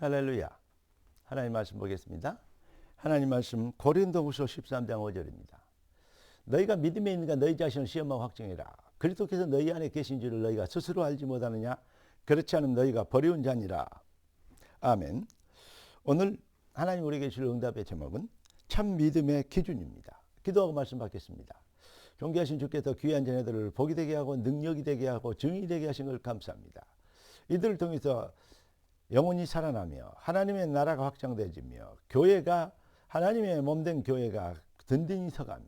할렐루야. 하나님 말씀 보겠습니다. 하나님 말씀 고린도후서 13장 5절입니다. 너희가 믿음에 있는가 너희 자신을 시험하고 확정해라. 그리스도께서 너희 안에 계신 줄을 너희가 스스로 알지 못하느냐? 그렇지 않으면 너희가 버리운 자니라. 아멘. 오늘 하나님 우리에게 줄 응답의 제목은 참 믿음의 기준입니다. 기도하고 말씀 받겠습니다. 존귀하신 주께서 귀한 자녀들을 복이 되게 하고 능력이 되게 하고 증이 되게 하신 걸 감사합니다. 이들을 통해서 영혼이 살아나며 하나님의 나라가 확장되지며 교회가 하나님의 몸된 교회가 든든히 서가며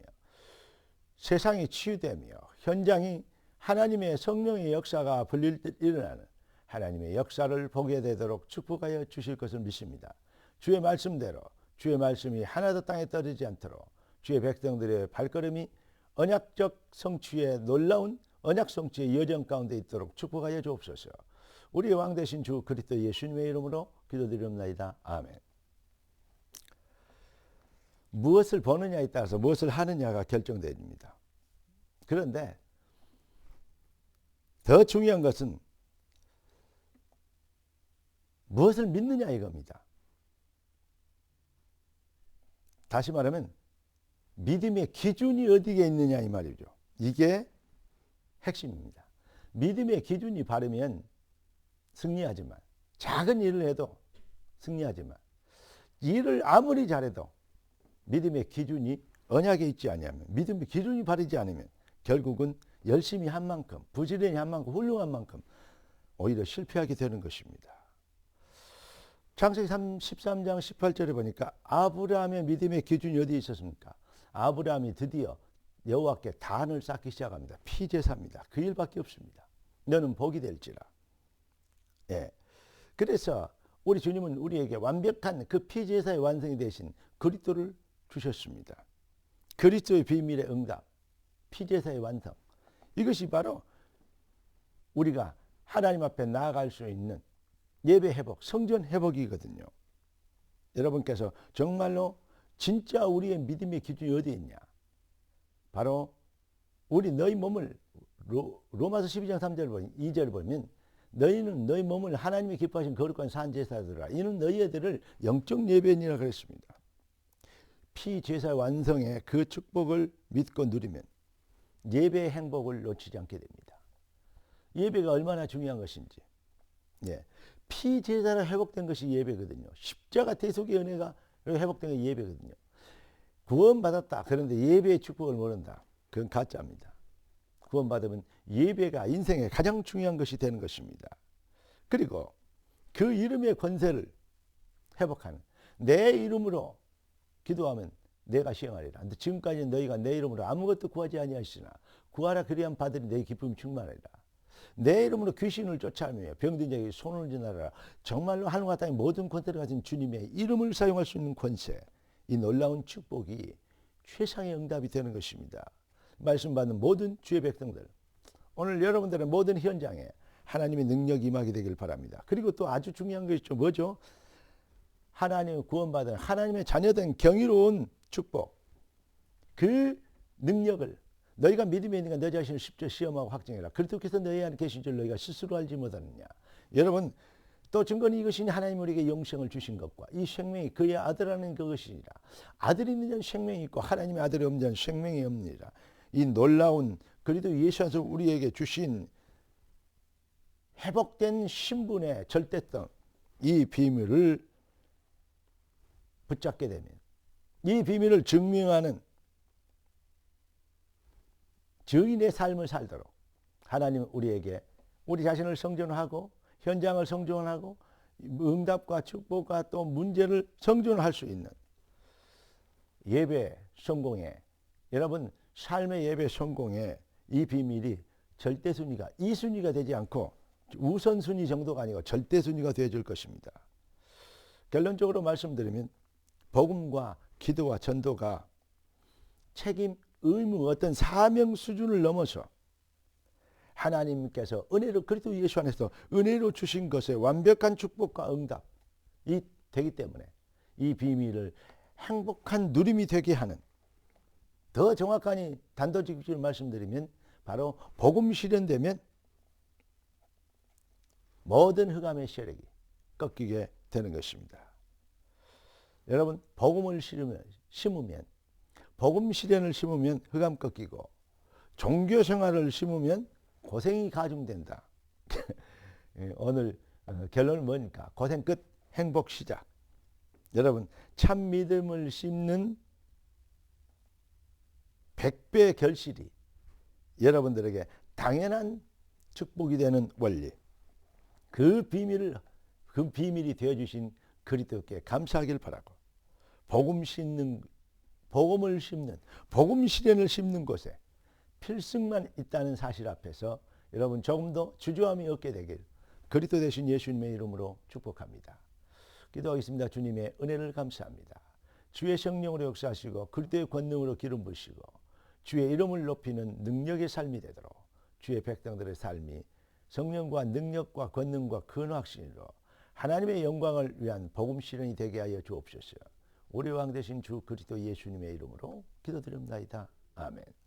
세상이 치유되며 현장이 하나님의 성령의 역사가 불릴 듯 일어나는 하나님의 역사를 보게 되도록 축복하여 주실 것을 믿습니다. 주의 말씀대로 주의 말씀이 하나도 땅에 떨어지지 않도록 주의 백성들의 발걸음이 언약적 성취의 놀라운 언약 성취의 여정 가운데 있도록 축복하여 주옵소서. 우리의 왕 되신 주 그리스도 예수님의 이름으로 기도드립니다. 아멘. 무엇을 버느냐에 따라서 무엇을 하느냐가 결정됩니다. 그런데 더 중요한 것은 무엇을 믿느냐 이겁니다. 다시 말하면 믿음의 기준이 어디에 있느냐 이 말이죠. 이게 핵심입니다. 믿음의 기준이 바르면 승리하지만 작은 일을 해도 승리하지만 일을 아무리 잘해도 믿음의 기준이 언약에 있지 아니하면 믿음의 기준이 바르지 않으면 결국은 열심히 한 만큼 부지런히 한 만큼 훌륭한 만큼 오히려 실패하게 되는 것입니다. 창세기 13장 18절에 보니까 아브라함의 믿음의 기준이 어디에 있었습니까? 아브라함이 드디어 여호와께 단을 쌓기 시작합니다. 피제사입니다. 그 일밖에 없습니다. 너는 복이 될지라. 예. 그래서 우리 주님은 우리에게 완벽한 그 피제사의 완성이 되신 그리스도를 주셨습니다. 그리스도의 비밀의 응답, 피제사의 완성. 이것이 바로 우리가 하나님 앞에 나아갈 수 있는 예배 회복, 성전 회복이거든요. 여러분께서 정말로 진짜 우리의 믿음의 기준이 어디에 있냐? 바로 우리 너희 몸을 로, 마서 12장 3절 보면 2절 보면 너희는 너희 몸을 하나님이 기뻐하신 거룩한 산 제사들아 이는 너희들을 영적 예배니라 그랬습니다. 피 제사 완성의 그 축복을 믿고 누리면 예배의 행복을 놓치지 않게 됩니다. 예배가 얼마나 중요한 것인지. 예. 피 제사로 회복된 것이 예배거든요. 십자가 대속의 은혜가 회복된 게 예배거든요. 구원받았다. 그런데 예배의 축복을 모른다. 그건 가짜입니다. 구원받으면 예배가 인생의 가장 중요한 것이 되는 것입니다. 그리고 그 이름의 권세를 회복하는 내 이름으로 기도하면 내가 시행하리라. 지금까지 너희가 내 이름으로 아무것도 구하지 아니하시나 구하라 그리한 바들이 내 기쁨이 충만하리라. 내 이름으로 귀신을 쫓아내며 병든 자에게 손을 지나라. 정말로 하늘과 땅의 모든 권세를 가진 주님의 이름을 사용할 수 있는 권세. 이 놀라운 축복이 최상의 응답이 되는 것입니다. 말씀 받는 모든 주의 백성들. 오늘 여러분들의 모든 현장에 하나님의 능력이 임하게 되길 바랍니다. 그리고 또 아주 중요한 것이 죠 뭐죠? 하나님의 구원받은 하나님의 자녀된 경이로운 축복. 그 능력을 너희가 믿음에 있는가 너 자신을 십자 시험하고 확정해라. 그리스도께서 너희 안에 계신 줄 너희가 스스로 알지 못하느냐. 여러분 또 증거는 이것이니 하나님 우리에게 영생을 주신 것과 이 생명이 그의 아들하는 그것이니라. 아들이 있는 자는 생명이 있고 하나님의 아들이 없는 자는 생명이 없느니라. 이 놀라운 그리도 예수 안에서 우리에게 주신 회복된 신분의 절대성 이 비밀을 붙잡게 되면 이 비밀을 증명하는 증인의 삶을 살도록 하나님 우리에게 우리 자신을 성전하고 현장을 성전하고 응답과 축복과 또 문제를 성전할 수 있는 예배 성공에 여러분 삶의 예배 성공에 이 비밀이 절대 순위가 이 순위가 되지 않고 우선 순위 정도가 아니고 절대 순위가 되어줄 것입니다. 결론적으로 말씀드리면 복음과 기도와 전도가 책임, 의무, 어떤 사명 수준을 넘어서 하나님께서 은혜로 그리스도 예수 안에서 은혜로 주신 것에 완벽한 축복과 응답이 되기 때문에 이 비밀을 행복한 누림이 되게 하는 더 정확하니 단도직입적으로 말씀드리면 바로 복음 실현되면 모든 흑암의 세력이 꺾이게 되는 것입니다. 여러분 복음을 심으면, 심으면 복음 실현을 심으면 흑암 꺾이고 종교 생활을 심으면 고생이 가중된다. 예, 오늘 어, 결론은 뭐니까 고생 끝 행복 시작. 여러분 참 믿음을 심는 백배 결실이 여러분들에게 당연한 축복이 되는 원리. 그 비밀을 그 비밀이 되어 주신 그리스도께 감사하길 바라고 복음 심는 복음을 심는 복음 실현을 심는 곳에 필승만 있다는 사실 앞에서 여러분 조금 더 주저함이 없게 되길 그리스도 되신 예수님의 이름으로 축복합니다. 기도하겠습니다. 주님의 은혜를 감사합니다. 주의 성령으로 역사하시고 그리스도의 권능으로 기름 부으시고 주의 이름을 높이는 능력의 삶이 되도록 주의 백성들의 삶이 성령과 능력과 권능과 큰 확신으로 하나님의 영광을 위한 복음 실현이 되게 하여 주옵소서. 우리 왕 되신 주 그리스도 예수님의 이름으로 기도드립니다. 아멘.